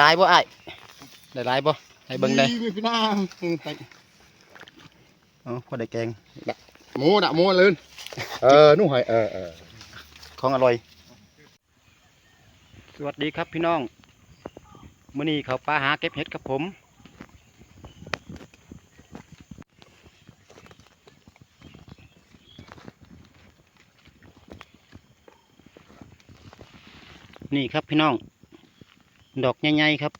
ลายบ่อ้ายได้ลายบ่ให้เบิ่งได้มีพี่น้าอ๋อพอได้แกง หมูดะหมูลื่นเออนู่นหอยเออเออของอร่อย สวัสดีครับพี่น้องมื้อนี้เขาปลาหาเก็บเห็ดครับผม นี่ครับพี่น้อง ดอกใหญ่ๆครับ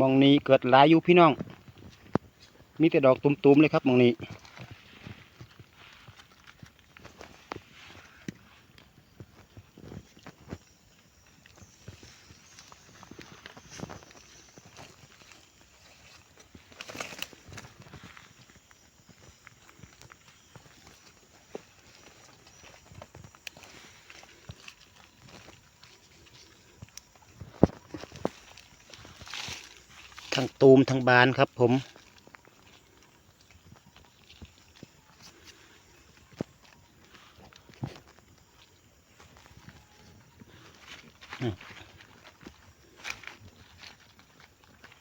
มองนี้เกิดหลายอยู่พี่น้อง มีแต่ดอกตุ่มๆเลยครับมองนี้ ทั้งตูมทั้งบานครับผม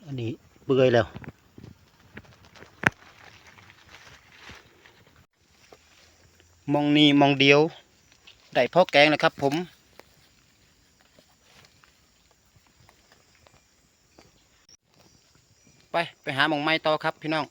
อันนี้เปื่อยแล้วมองนี่มองเดียว ได้พ่อแกงแล้วครับผม ไปไปหาหมองไม้ต่อครับพี่น้อง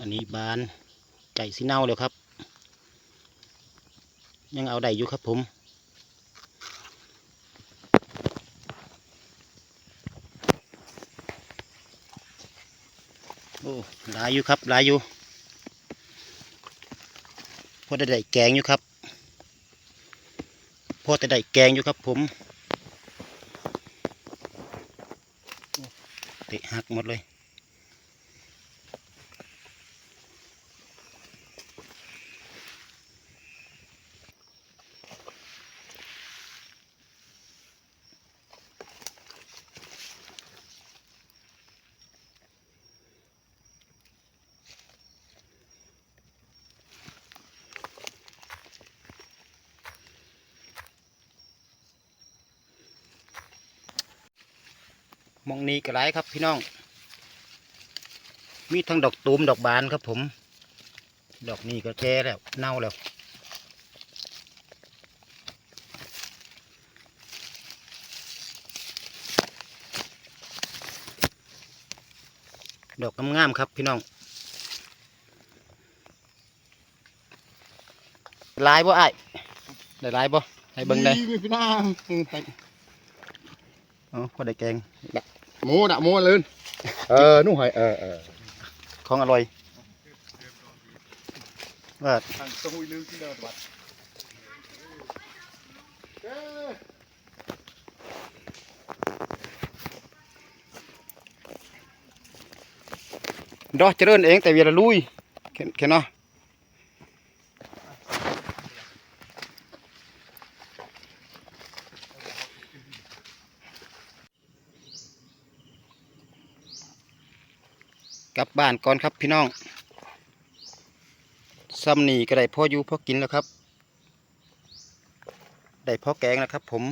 อันนี้บานไก่สีเน่าแล้วครับ ยังเอาได้อยู่ครับผมโอ้ลายอยู่ครับลายอยู่พอได้ได้แกงอยู่ครับพอจะได้แกงอยู่ครับผมเตะหักหมดเลย มองนี้ก็หลายครับพี่น้อง มีทั้งดอกตูมดอกบานครับผม ดอกนี้ก็แก่แล้วเน่าแล้วดอกงามๆครับพี่น้องลายบ่อ้ายได้ลายบ่ให้เบิ่งได้มีพี่น้าอ๋อพอได้แกง หมูดะหมูลื่นเออนู่นหอยเออเออของอร่อยว่าทางสมุยลืมที่เดินวัดดอกเจริญเองแต่เวลาลุยแค่แค่เนาะ กลับบ้านก่อนครับพี่น้องซ้ำนี่ก็ได้พ่ออยู่พ่อกินแล้วครับ ได้พ่อแกงแล้วครับ ผม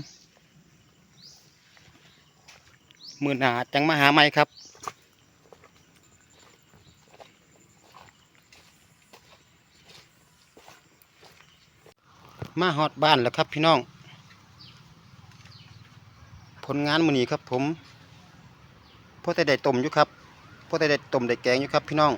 มือหนาจังมาหาใหม่ครับมาฮอดบ้านแล้วครับพี่น้อง ผลงานมือนี้ครับผมพ่อแต่ได้ต้มอยู่ครับ พวกแต่ได้ต้มได้แกงอยู่ครับพี่น้อง